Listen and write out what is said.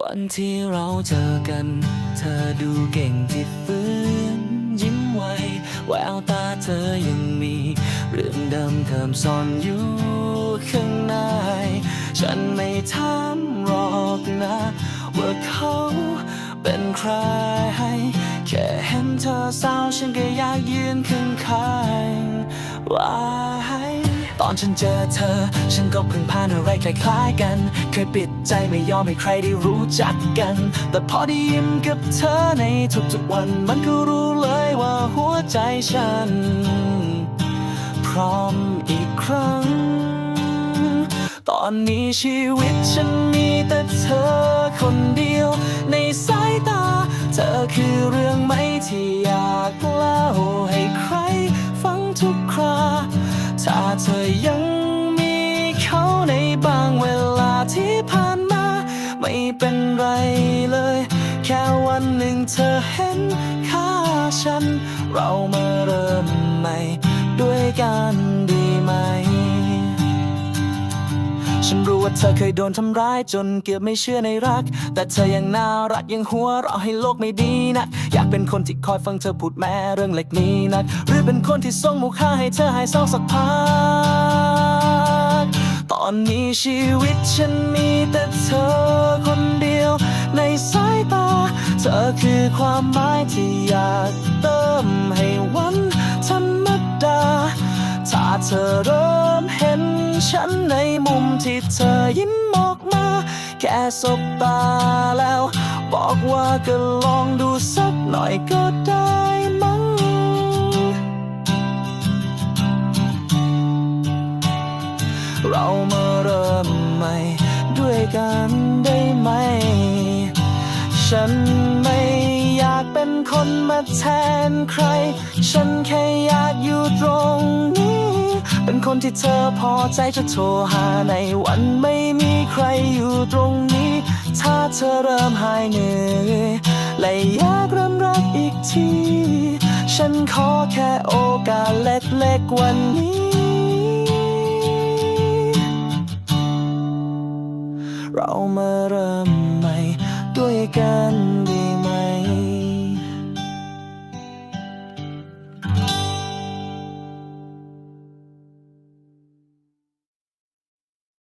วันที่เราเจอกัน เธอดูเก่งที่ฟื้นยิ้มไวแววตาเธอยังมี เรื่องเดิมเทิมซ่อนอยู่ข้างใน ฉันไม่ถามหรอกนะ ว่าเขาเป็นใคร แค่เห็นเธอเศร้าฉันก็อยากยืนข้างๆไว้ ตอนฉันเจอเธอ ฉันก็เพิ่งผ่านอะไรคล้ายๆกัน เคยปิดใจไม่ยอมให้ใครได้รู้จักกัน แต่พอได้ยิ้มกับเธอในทุกๆวัน มันก็รู้เลยว่าหัวใจฉัน พร้อมอีกครั้ง ตอนนี้ชีวิตฉันมีแต่เธอคนเดียว ในสายตา เธอคือเรื่องไม่ที่อยากเล่าให้ใครฟังทุกคราถ้า เธอยังมีเขาในบางเวลาที่ผ่านมา ไม่เป็นไรเลย แค่วันหนึ่งเธอเห็นค่าฉัน เรามา ฉันรู้ว่าเธอเคยโดนทำร้ายจนเกือบไม่เชื่อในรัก แต่เธอยังน่ารักยังหัวเราะให้โลกไม่ดีนัก อยากเป็นคนที่คอยฟังเธอพูดแม้เรื่องเล็กนี้นัก หรือเป็นคนที่ส่งมุกค่าให้เธอหายเศร้าสักพัก ตอนนี้ชีวิตฉันมีแต่เธอคนเดียว ในสายตา เธอคือความหมายที่อยากเติมให้วันธรรมดา ถ้าเธอเริ่มเห็นฉันใน มที่เธอยิ้มออกมา แค่สบตาแล้ว บอกว่าก็ลองดูสักหน่อยก็ได้มั้ง เรามาเริ่มใหม่ด้วยกันได้ไหม ฉันไม่อยากเป็นคนมาแทนใคร ฉันแค่อยากอยู่ตรง คนที่เธอพอใจจะโทรหาในวันไม่มีใครอยู่ตรงนี้ ถ้าเธอเริ่มหายเหนื่อยและอยากเริ่มรักอีกที ฉันขอแค่โอกาสเล็กๆวันนี้ เรามาเริ่มใหม่ด้วยกันดี